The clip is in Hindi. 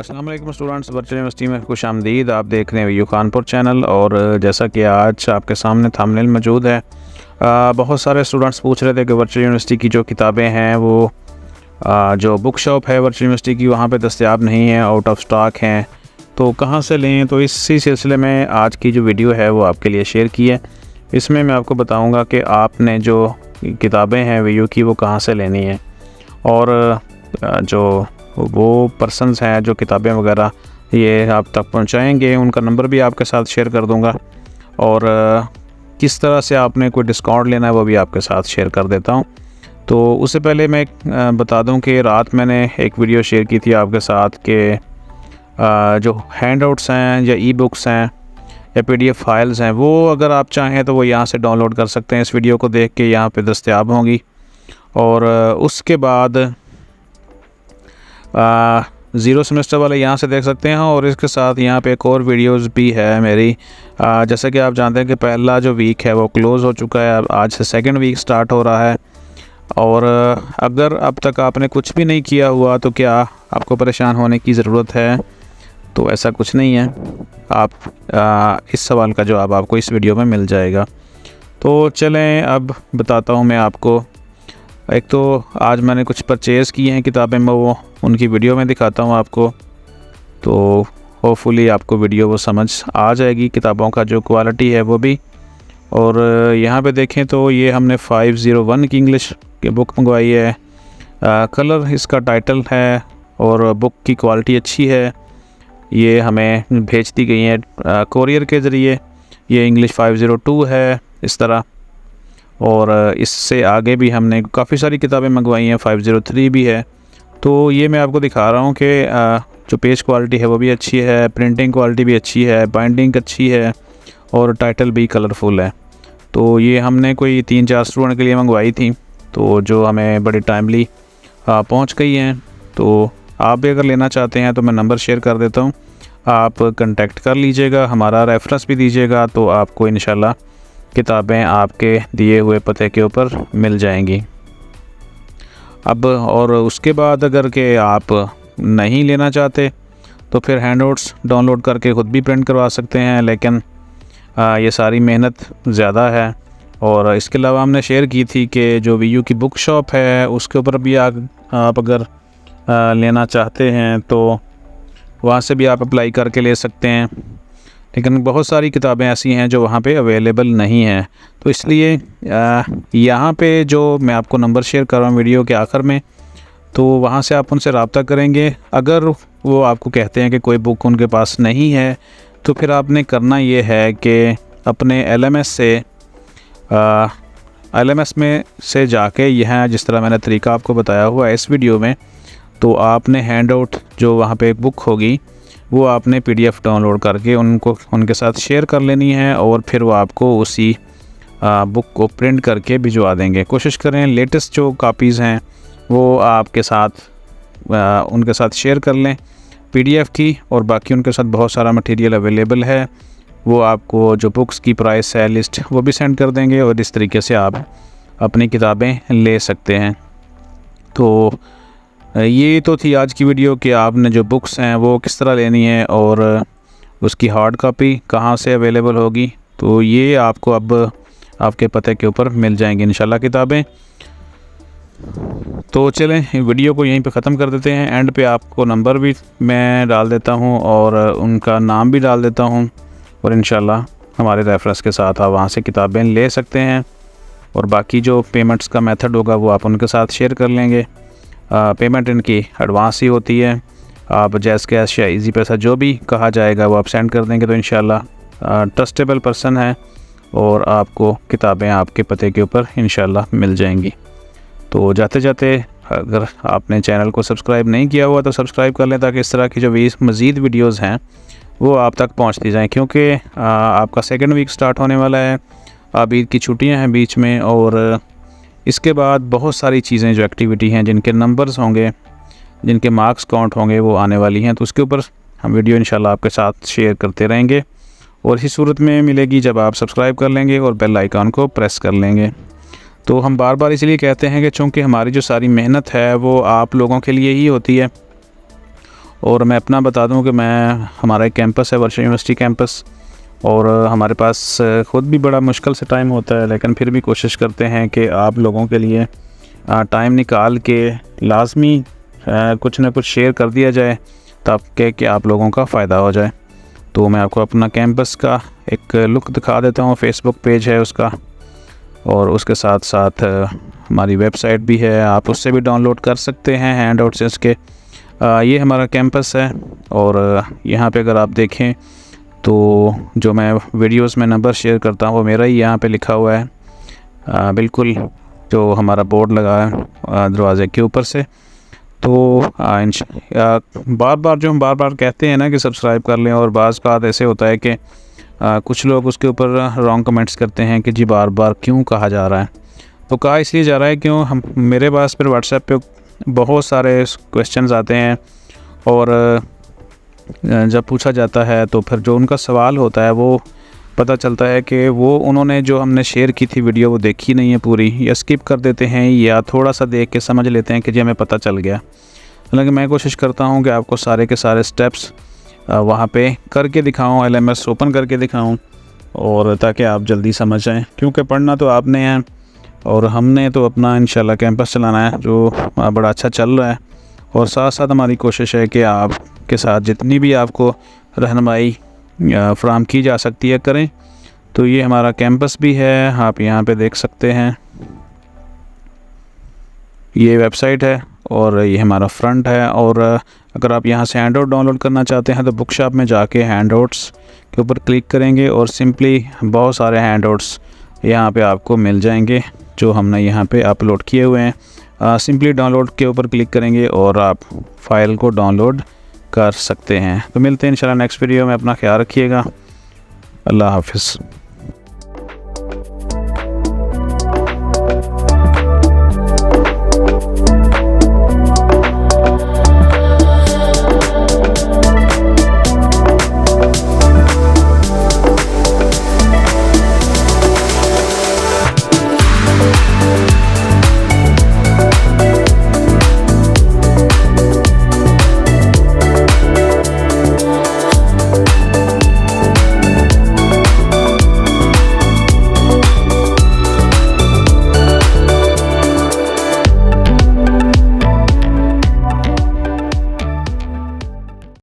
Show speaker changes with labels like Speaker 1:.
Speaker 1: असलम स्टूडेंट्स वर्चुअल यूनिवर्सिटी में खुश आमदीद। आप देख रहे हैं यू खानपुर चैनल और जैसा कि आज आपके सामने थामनेल मौजूद है आ, बहुत सारे स्टूडेंट्स पूछ रहे थे कि वर्चुअल यूनिवर्सिटी की जो किताबें हैं वो आ, जो बुक शॉप है वर्चुअल यूनिवर्सिटी की वहाँ पे दस्तियाब नहीं है आउट ऑफ़ स्टॉक हैं। तो कहाँ से लें? तो इसी सिलसिले में आज की जो वीडियो है वो आपके लिए शेयर की है। इसमें मैं आपको बताऊँगा कि आपने जो किताबें हैं वीयू की वो कहाँ से लेनी है। और जो वो पर्सनस हैं जो किताबें वगैरह ये आप तक पहुंचाएँगे, उनका नंबर भी आपके साथ शेयर कर दूँगा। और किस तरह से आपने कोई डिस्काउंट लेना है, वो भी आपके साथ शेयर कर देता हूँ। तो उससे पहले मैं बता दूँ कि रात मैंने एक वीडियो शेयर की थी आपके साथ कि जो हैंड आउट्स हैं या ई बुक्स हैं या पी डी एफ़ फाइल्स हैं, वो अगर आप चाहें तो वो यहाँ से डाउनलोड कर सकते हैं। इस वीडियो को देख के यहाँ पे दस्तियाब होंगी। और उसके बाद ज़ीरो सेमेस्टर वाले यहाँ से देख सकते हैं और इसके साथ यहाँ पे एक और वीडियोस भी है मेरी। जैसे कि आप जानते हैं कि पहला जो वीक है वो क्लोज़ हो चुका है आज से सेकंड वीक स्टार्ट हो रहा है। और अगर अब तक आपने कुछ भी नहीं किया हुआ तो क्या आपको परेशान होने की ज़रूरत है? तो ऐसा कुछ नहीं है। आप आ, इस सवाल का जवाब आपको इस वीडियो में मिल जाएगा। तो चलें अब बताता हूँ मैं आपको एक तो आज मैंने कुछ परचेज़ किए हैं किताबें मैं वो उनकी वीडियो में दिखाता हूँ आपको। तो होपफुली आपको वीडियो वो समझ आ जाएगी किताबों का जो क्वालिटी है वो भी। और यहाँ पे देखें तो ये हमने 501 की इंग्लिश की बुक मंगवाई है। आ, कलर इसका टाइटल है और बुक की क्वालिटी अच्छी है। ये हमें भेज दी गई है कोरियर के ज़रिए। ये इंग्लिश 502 है इस तरह। और इससे आगे भी हमने काफ़ी सारी किताबें मंगवाई हैं 503 भी है। तो ये मैं आपको दिखा रहा हूँ कि जो पेज क्वालिटी है वो भी अच्छी है, प्रिंटिंग क्वालिटी भी अच्छी है, बाइंडिंग अच्छी है और टाइटल भी कलरफुल है। तो ये हमने कोई तीन चार स्टूडेंट के लिए मंगवाई थी तो जो हमें बड़ी टाइमली पहुँच गई हैं। तो आप भी अगर लेना चाहते हैं तो मैं नंबर शेयर कर देता हूँ। आप कंटेक्ट कर लीजिएगा, हमारा रेफरेंस भी दीजिएगा तो आपको इन किताबें आपके दिए हुए पते के ऊपर मिल जाएँगी। अब और उसके बाद अगर के आप नहीं लेना चाहते तो फिर हैंड आउट्स डाउनलोड करके ख़ुद भी प्रिंट करवा सकते हैं लेकिन आ, ये सारी मेहनत ज़्यादा है। और इसके अलावा हमने शेयर की थी कि जो वी यू की बुक शॉप है उसके ऊपर भी आ, आप अगर आ, लेना चाहते हैं तो वहाँ से भी आप अप्लाई करके ले सकते हैं। लेकिन बहुत सारी किताबें ऐसी हैं जो वहाँ पे अवेलेबल नहीं हैं। तो इसलिए यहाँ पे जो मैं आपको नंबर शेयर कर रहा हूँ वीडियो के आखिर में तो वहाँ से आप उनसे रबता करेंगे। अगर वो आपको कहते हैं कि कोई बुक उनके पास नहीं है तो फिर आपने करना ये है कि अपने एलएमएस से एलएमएस में से जाके यह जिस तरह मैंने तरीका आपको बताया हुआ है इस वीडियो में तो आपने हैंड आउट जो वहाँ पे एक बुक होगी वो आपने पीडीएफ डाउनलोड करके उनको उनके साथ शेयर कर लेनी है और फिर वो आपको उसी बुक को प्रिंट करके भिजवा देंगे। कोशिश करें लेटेस्ट जो कापीज़ हैं वो आपके साथ आ, उनके साथ शेयर कर लें पीडीएफ की और बाकी उनके साथ बहुत सारा मटेरियल अवेलेबल है। वो आपको जो बुक्स की प्राइस है लिस्ट वो भी सेंड कर देंगे और इस तरीके से आप अपनी किताबें ले सकते हैं। तो ये तो थी आज की वीडियो कि आपने जो बुक्स हैं वो किस तरह लेनी है और उसकी हार्ड कापी कहाँ से अवेलेबल होगी। तो ये आपको अब आपके पते के ऊपर मिल जाएँगी इन किताबें। तो चलें वीडियो को यहीं पे ख़त्म कर देते हैं। एंड पे आपको नंबर भी मैं डाल देता हूँ और उनका नाम भी डाल देता हूँ और इन हमारे रेफरेंस के साथ आप वहाँ से किताबें ले सकते हैं और बाकी जो पेमेंट्स का मेथड होगा वो आप उनके साथ शेयर कर लेंगे। पेमेंट इनकी एडवांस ही होती है। आप जैस कैश या इजी पैसा जो भी कहा जाएगा, वो आप सेंड कर देंगे तो इन ट्रस्टेबल पर्सन है और आपको किताबें आपके पते के ऊपर इन मिल जाएँगी। तो जाते जाते अगर आपने चैनल को सब्सक्राइब नहीं किया हुआ तो सब्सक्राइब कर लें ताकि इस तरह की जो मज़ीद वीडियोज़ हैं, वो आप तक पहुँचती जाएँ, क्योंकि आपका सेकेंड वीक स्टार्ट होने वाला है। अब ईद की छुट्टियाँ हैं बीच में और इसके बाद बहुत सारी चीज़ें जो एक्टिविटी हैं, जिनके नंबर्स होंगे, जिनके मार्क्स काउंट होंगे, वो आने वाली हैं। तो उसके ऊपर हम वीडियो इंशाल्लाह आपके साथ शेयर करते रहेंगे। और इसी सूरत में मिलेगी जब आप सब्सक्राइब कर लेंगे और बेल आइकॉन को प्रेस कर लेंगे। तो हम बार बार इसलिए कहते हैं कि चूँकि हमारी जो सारी मेहनत है, वो आप लोगों के लिए ही होती है। और मैं अपना बता दूँ कि मैं, हमारा कैंपस है, वर्षा यूनिवर्सिटी कैंपस और हमारे पास ख़ुद भी बड़ा मुश्किल से टाइम होता है, लेकिन फिर भी कोशिश करते हैं कि आप लोगों के लिए टाइम निकाल के लाजमी कुछ ना कुछ शेयर कर दिया जाए, ताकि कि आप लोगों का फ़ायदा हो जाए। तो मैं आपको अपना कैंपस का एक लुक दिखा देता हूँ फेसबुक पेज है उसका, और उसके साथ साथ हमारी वेबसाइट भी है, आप उससे भी डाउनलोड कर सकते हैं हैंड आउट से इसके ये हमारा कैंपस है, और यहाँ पे अगर आप देखें तो जो मैं वीडियोस में नंबर शेयर करता हूँ वो मेरा ही यहाँ पे लिखा हुआ है। आ, बिल्कुल जो हमारा बोर्ड लगा है दरवाज़े के ऊपर से। तो इन बार बार जो हम बार बार कहते हैं ना कि सब्सक्राइब कर लें और बाज़ बात ऐसे होता है कि आ, कुछ लोग उसके ऊपर रॉन्ग कमेंट्स करते हैं कि जी बार बार क्यों कहा जा रहा है? तो कहा इसलिए जा रहा है क्यों? हम मेरे पास फिर व्हाट्सएप पे बहुत सारे क्वेश्चंस आते हैं और जब पूछा जाता है तो फिर जो उनका सवाल होता है, वो पता चलता है कि वो, उन्होंने जो हमने शेयर की थी वीडियो, वो देखी नहीं है पूरी। या स्किप कर देते हैं, या थोड़ा सा देख के समझ लेते हैं कि जी हमें पता चल गया। हालाँकि मैं कोशिश करता हूँ कि आपको सारे के सारे स्टेप्स वहाँ पे करके दिखाऊँ एल ओपन करके दिखाऊँ, और ताकि आप जल्दी समझ जाएँ। क्योंकि पढ़ना तो आपने है, और हमने तो अपना इन कैंपस चलाना है, जो बड़ा अच्छा चल रहा है। और साथ साथ हमारी कोशिश है कि आपके साथ जितनी भी आपको रहनमाई फ्राहम की जा सकती है करें। तो ये हमारा कैंपस भी है, आप यहाँ पे देख सकते हैं। ये वेबसाइट है और ये हमारा फ्रंट है और अगर आप यहाँ से हैंड डाउनलोड करना चाहते हैं तो बुक शॉप में जाके हैंड के ऊपर क्लिक करेंगे और सिंपली बहुत सारे हैंड आउट्स यहाँ पर आपको मिल जाएँगे, जो हमने यहाँ पे अपलोड किए हुए हैं। सिंपली डाउनलोड के ऊपर क्लिक करेंगे और आप फ़ाइल को डाउनलोड कर सकते हैं। तो मिलते हैं इंशाल्लाह नेक्स्ट वीडियो में। अपना ख्याल रखिएगा। अल्लाह हाफिज़।